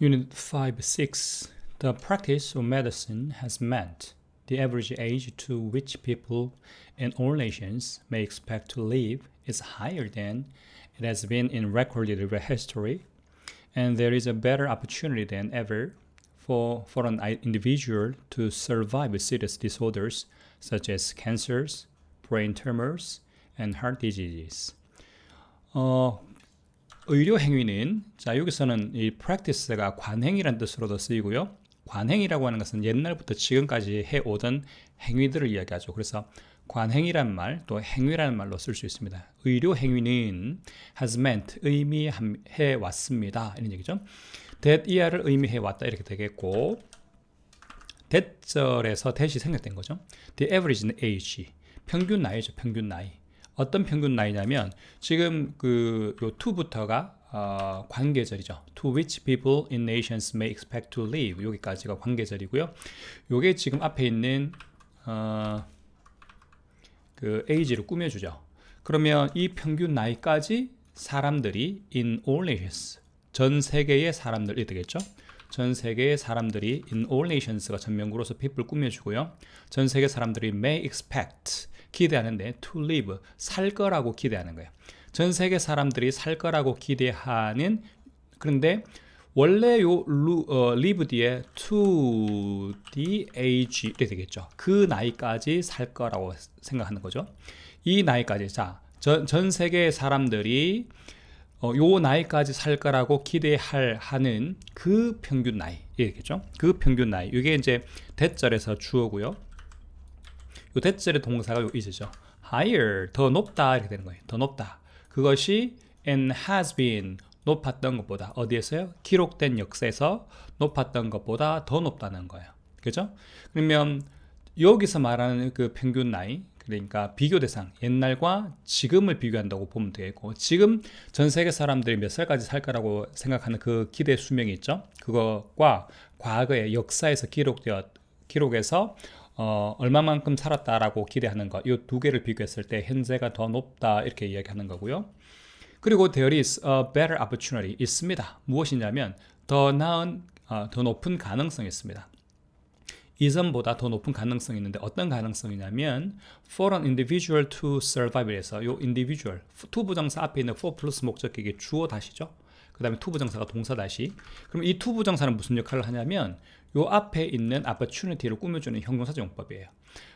Unit 5 6. The practice of medicine has meant the average age to which people in all nations may expect to live is higher than it has been in recorded history, and there is a better opportunity than ever for, for an individual to survive serious disorders such as cancers, brain tumors, and heart diseases. 어, 의료 행위는 자 여기서는 이 practice가 관행이라는 뜻으로도 쓰이고요. 관행이라고 하는 것은 옛날부터 지금까지 해 오던 행위들을 이야기하죠. 그래서 관행이란 말, 또 행위라는 말로 쓸 수 있습니다. 의료 행위는 has meant 의미해 왔습니다. 이런 얘기죠. that year를 의미해 왔다 이렇게 되겠고 대절에서 that이 생략된 거죠. The average는 age, 평균 나이죠. 평균 나이. 어떤 평균 나이냐면 지금 그 요 to부터가 어, 관계절이죠. To which people in nations may expect to live 여기까지가 관계절이고요. 요게 지금 앞에 있는 어, 그 age를 꾸며주죠. 그러면 이 평균 나이까지 사람들이 in all nations 전 세계의 사람들이 되겠죠. 전 세계의 사람들이 in all nations가 전명구로서 people 꾸며주고요. 전 세계 사람들이 may expect 기대하는데 to live 살 거라고 기대하는 거예요. 전 세계 사람들이 살 거라고 기대하는 그런데 원래 요 루, 어, live 뒤에 to the age 되겠죠. 그 나이까지 살 거라고 생각하는 거죠. 이 나이까지 자, 전, 전 세계 사람들이 어, 요 나이까지 살 거라고 기대할 하는 그 평균 나이 이겠죠. 그 평균 나이 이게 이제 대절에서 주어고요. 요 대절의 동사가 요 is죠. higher 더 높다 이렇게 되는 거예요. 더 높다. 그것이 and has been 높았던 것보다 어디에서요? 기록된 역사에서 높았던 것보다 더 높다는 거예요. 그죠? 그러면 여기서 말하는 그 평균 나이 그러니까 비교 대상 옛날과 지금을 비교한다고 보면 되겠고 지금 전 세계 사람들이 몇 살까지 살 거라고 생각하는 그 기대 수명이 있죠. 그것과 과거의 역사에서 기록되어 기록에서 어, 얼마만큼 살았다라고 기대하는 것, 이 두 개를 비교했을 때 현재가 더 높다 이렇게 이야기하는 거고요. 그리고 there is a better opportunity 있습니다. 무엇이냐면 더 나은, 어, 더 높은 가능성이 있습니다. 이전보다 더 높은 가능성이 있는데 어떤 가능성이냐면 for an individual to survive에서 요 individual to 부정사 앞에 있는 for 플러스 목적격이 주어 다시죠. 그 다음에 to 부정사가 동사 다시. 그럼 이 to 부정사는 무슨 역할을 하냐면 요 앞에 있는 opportunity를 꾸며주는 형용사적 용법이에요.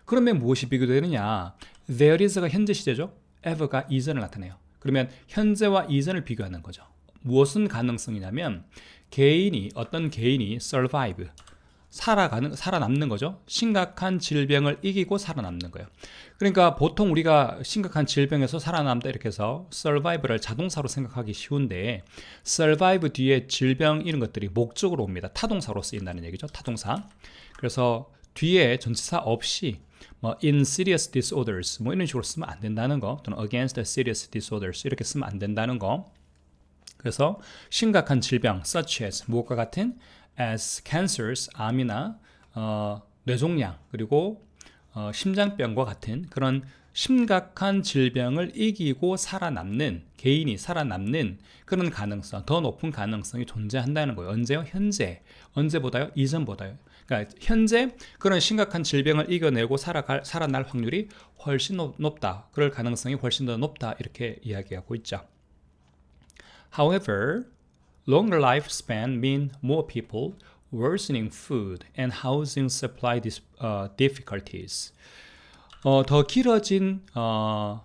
그러면 무엇이 비교되느냐? There is가 현재 시제죠. ever가 이전을 나타내요. 그러면 현재와 이전을 비교하는 거죠. 무엇은 가능성이냐면 개인이 어떤 개인이 survive 살아가는 살아남는 거죠. 심각한 질병을 이기고 살아남는 거예요. 그러니까 보통 우리가 심각한 질병에서 살아남다 이렇게 해서 survive를 자동사로 생각하기 쉬운데 survive 뒤에 질병 이런 것들이 목적으로 옵니다. 타동사로 쓰인다는 얘기죠. 타동사. 그래서 뒤에 전치사 없이 뭐 in serious disorders 뭐 이런 식으로 쓰면 안 된다는 거 또는 against serious disorders 이렇게 쓰면 안 된다는 거. 그래서 심각한 질병 such as 무엇과 같은 as cancers, 암이나 어, 뇌종양 그리고 어, 심장병과 같은 그런 심각한 질병을 이기고 살아남는 개인이 살아남는 그런 가능성, 더 높은 가능성이 존재한다는 거예요. 언제요? 현재. 언제보다요? 이전보다요. 그러니까 현재 그런 심각한 질병을 이겨내고 살아갈, 살아날 확률이 훨씬 높 다. 그럴 가능성이 훨씬 더 높다. 이렇게 이야기하고 있죠. However, longer lifespan mean more people, worsening food and housing supply dis, uh, difficulties. 어, 더 길어진 어,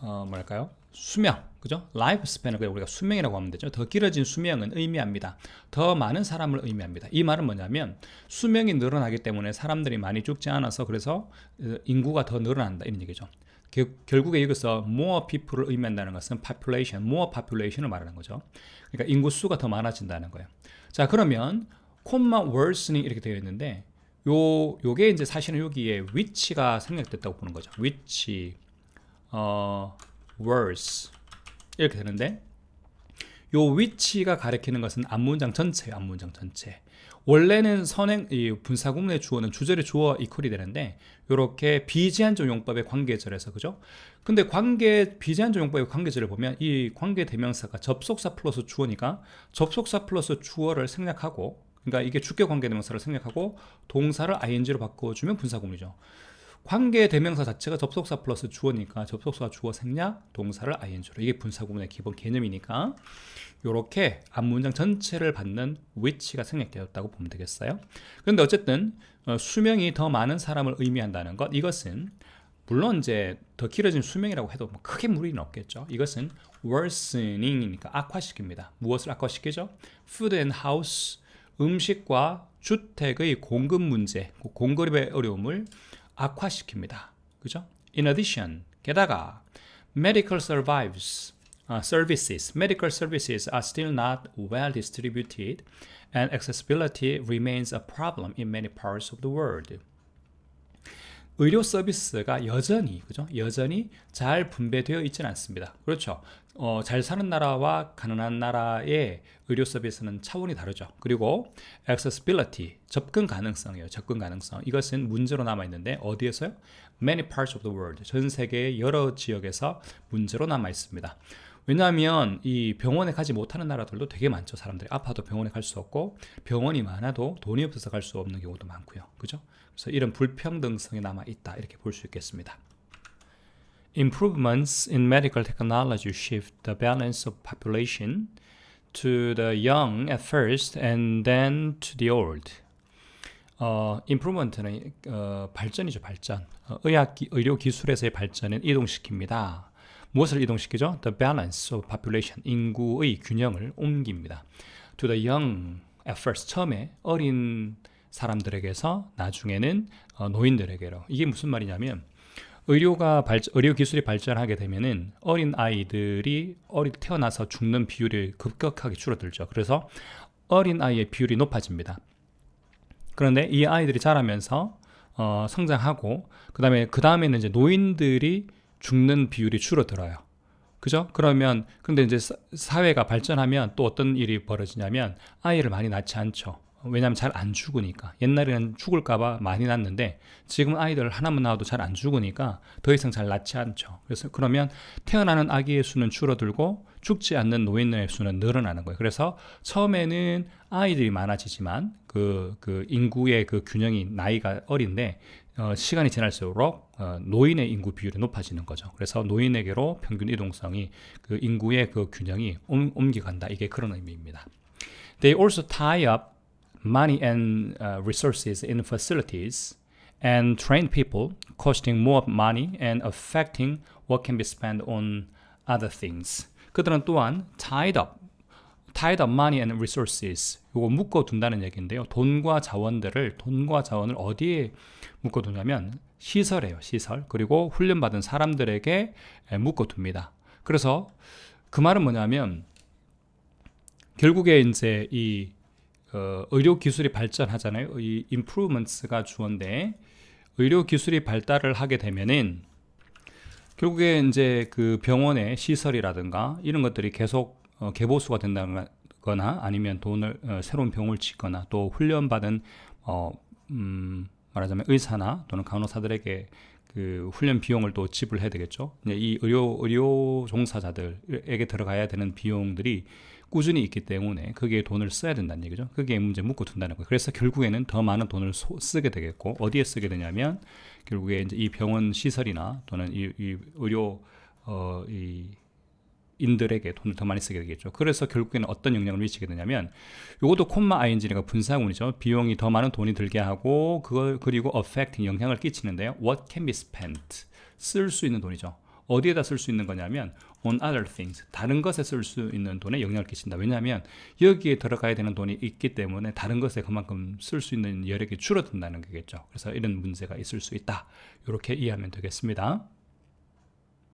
어, 뭐랄까요? 수명, 그죠? 라이프 스팬을 우리가 수명이라고 하면 되죠. 더 길어진 수명은 의미합니다. 더 많은 사람을 의미합니다. 이 말은 뭐냐면 수명이 늘어나기 때문에 사람들이 많이 죽지 않아서 그래서 인구가 더 늘어난다 이런 얘기죠. 결국에 여기서 more people을 의미한다는 것은 population, more population을 말하는 거죠. 그러니까 인구 수가 더 많아진다는 거예요. 자, 그러면 콤마 worsening 이렇게 되어 있는데 요 요게 이제 사실은 여기에 which가 생략됐다고 보는 거죠. which 어 worse 이렇게 되는데 요 위치가 가리키는 것은 앞문장 전체예요. 앞문장 전체. 원래는 선행 이 분사구문의 주어는 주절의 주어 이퀄이 되는데 요렇게 비제한적 용법의 관계절에서 그죠? 근데 관계 비제한적 용법의 관계절을 보면 이 관계 대명사가 접속사 플러스 주어니까 접속사 플러스 주어를 생략하고 그러니까 이게 주격 관계 대명사를 생략하고 동사를 ing로 바꿔주면 분사구문이죠. 관계 대명사 자체가 접속사 플러스 주어니까 접속사 주어 생략 동사를 ing로 이게 분사구문의 기본 개념이니까 이렇게 앞문장 전체를 받는 위치가 생략되었다고 보면 되겠어요. 그런데 어쨌든 어, 수명이 더 많은 사람을 의미한다는 것 이것은 물론 이제 더 길어진 수명이라고 해도 뭐 크게 무리는 없겠죠. 이것은 worsening이니까 악화시킵니다. 무엇을 악화시키죠? food and house 음식과 주택의 공급 문제, 공급의 어려움을 악화시킵니다. 그죠? In addition, 게다가 medical survives uh, services, medical services are still not well distributed and accessibility remains a problem in many parts of the world. 의료 서비스가 여전히 그죠? 여전히 잘 분배되어 있지는 않습니다. 그렇죠. 어, 잘 사는 나라와 가난한 나라의 의료 서비스는 차원이 다르죠. 그리고 accessibility 접근 가능성이에요. 접근 가능성 이것은 문제로 남아 있는데 어디에서요? Many parts of the world 전 세계의 여러 지역에서 문제로 남아 있습니다. 왜냐하면 이 병원에 가지 못하는 나라들도 되게 많죠. 사람들이 아파도 병원에 갈 수 없고 병원이 많아도 돈이 없어서 갈 수 없는 경우도 많고요. 그죠? 그래서 이런 불평등성이 남아 있다 이렇게 볼 수 있겠습니다. Improvements in medical technology shift the balance of population to the young at first and then to the old. 어, improvement는 어, 발전이죠, 발전. 어, 의학, 의료 기술에서의 발전은 이동시킵니다. 무엇을 이동시키죠? The balance of population, 인구의 균형을 옮깁니다. To the young at first, 처음에 어린 사람들에게서 나중에는 어, 노인들에게로. 이게 무슨 말이냐면 의료가 발 의료 기술이 발전하게 되면은 어린 아이들이 어리 태어나서 죽는 비율이 급격하게 줄어들죠. 그래서 어린 아이의 비율이 높아집니다. 그런데 이 아이들이 자라면서 어, 성장하고 그다음에 그 다음에는 이제 노인들이 죽는 비율이 줄어들어요. 그죠? 그러면 근데 이제 사회가 발전하면 또 어떤 일이 벌어지냐면 아이를 많이 낳지 않죠. 왜냐하면 잘 안 죽으니까 옛날에는 죽을까봐 많이 낳는데 지금 아이들 하나만 낳아도 잘 안 죽으니까 더 이상 잘 낳지 않죠. 그래서 그러면 태어나는 아기의 수는 줄어들고 죽지 않는 노인의 수는 늘어나는 거예요. 그래서 처음에는 아이들이 많아지지만 그, 그 인구의 그 균형이 나이가 어린데 어, 시간이 지날수록 어, 노인의 인구 비율이 높아지는 거죠. 그래서 노인에게로 평균 이동성이 그 인구의 그 균형이 옮, 옮겨간다. 이게 그런 의미입니다. They also tie up money and uh, resources in facilities and train people, costing more money and affecting what can be spent on other things. 그들은 또한 tied up, tied up money and resources. 이거 묶어 둔다는 얘기인데요. 돈과 자원들을 돈과 자원을 어디에 묶어 두냐면 시설이에요. 시설. 그리고 훈련받은 사람들에게 묶어 둡니다. 그래서 그 말은 뭐냐면 결국에 이제 이 어, 의료 기술이 발전하잖아요. 이 improvements가 주어인데 의료 기술이 발달을 하게 되면은 결국에 이제 그 병원의 시설이라든가 이런 것들이 계속 어, 개보수가 된다거나 아니면 돈을 어, 새로운 병을 짓거나 또 훈련받은 어, 음, 말하자면 의사나 또는 간호사들에게 그 훈련 비용을 또 지불해야 되겠죠. 이 의료 의료 종사자들에게 들어가야 되는 비용들이 꾸준히 있기 때문에 거기에 돈을 써야 된다는 얘기죠. 그게 문제 묻고 둔다는 거예요. 그래서 결국에는 더 많은 돈을 소, 쓰게 되겠고 어디에 쓰게 되냐면 결국에 이제 이 병원 시설이나 또는 이, 이 의료 어, 이 인들에게 돈을 더 많이 쓰게 되겠죠. 그래서 결국에는 어떤 영향을 미치게 되냐면 이것도 콤마 ing가 분사구문이죠. 비용이 더 많은 돈이 들게 하고 그걸 그리고 affecting 영향을 끼치는데요. What can be spent 쓸 수 있는 돈이죠. 어디에다 쓸 수 있는 거냐면 on other things 다른 것에 쓸 수 있는 돈에 영향을 끼친다. 왜냐하면 여기에 들어가야 되는 돈이 있기 때문에 다른 것에 그만큼 쓸 수 있는 여력이 줄어든다는 거겠죠. 그래서 이런 문제가 있을 수 있다. 이렇게 이해하면 되겠습니다.